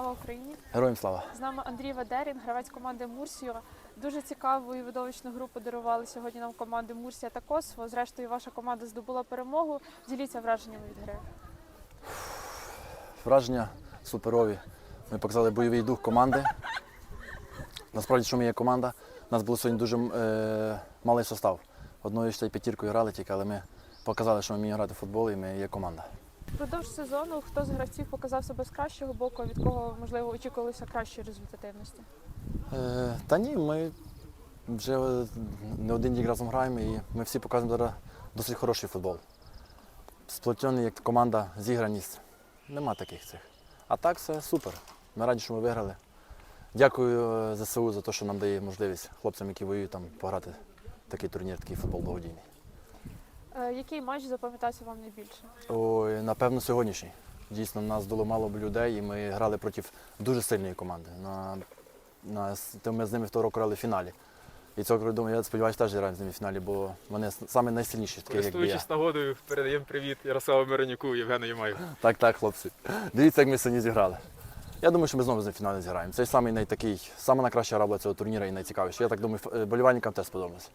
Україні! Героям слава! З нами Андрій Вадерін, гравець команди Мурсіо. Дуже цікаву і видовищну гру подарували сьогодні нам команди Мурсія та Косово. Зрештою, ваша команда здобула перемогу. Діліться враженнями від гри. Враження суперові. Ми показали бойовий дух команди. Насправді, що ми є команда. У нас був сьогодні дуже е, малий состав. Одною ще й п'ятіркою грали тільки, але ми показали, що ми вміємо грати в футбол і ми є команда. Впродовж сезону хто з гравців показав себе з кращого боку, від кого можливо очікувалося кращої результативності? Е, та ні, ми вже не один рік разом граємо і ми всі показуємо зараз досить хороший футбол. Сплотений як команда, зіграність. Нема таких цих. А так все супер. Ми раді, що ми виграли. Дякую е, ЗСУ за те, що нам дає можливість хлопцям, які воюють там, пограти такий турнір, такий футбол благодійний. Е, Який матч запам'ятався вам найбільше? Ой, напевно, сьогоднішній. Дійсно, нас було мало б людей, і ми грали проти дуже сильної команди. На, на, то ми з ними в того грали в фіналі. І цього року, думаю, я сподіваюся, теж зіграємо з ними в фіналі, бо вони саме найсильніші, такі як я. Користуючись нагодою, передаємо привіт Ярославу Миронюку Євгену Ямаю. Так, так, хлопці. Дивіться, як ми сьогодні зіграли. Я думаю, що ми знову з ним в фіналі зіграємо. Це самий найтакий, найкраща гра цього турніру і найцікавіша. Я так думаю, е, болівальникам теж сподобалося.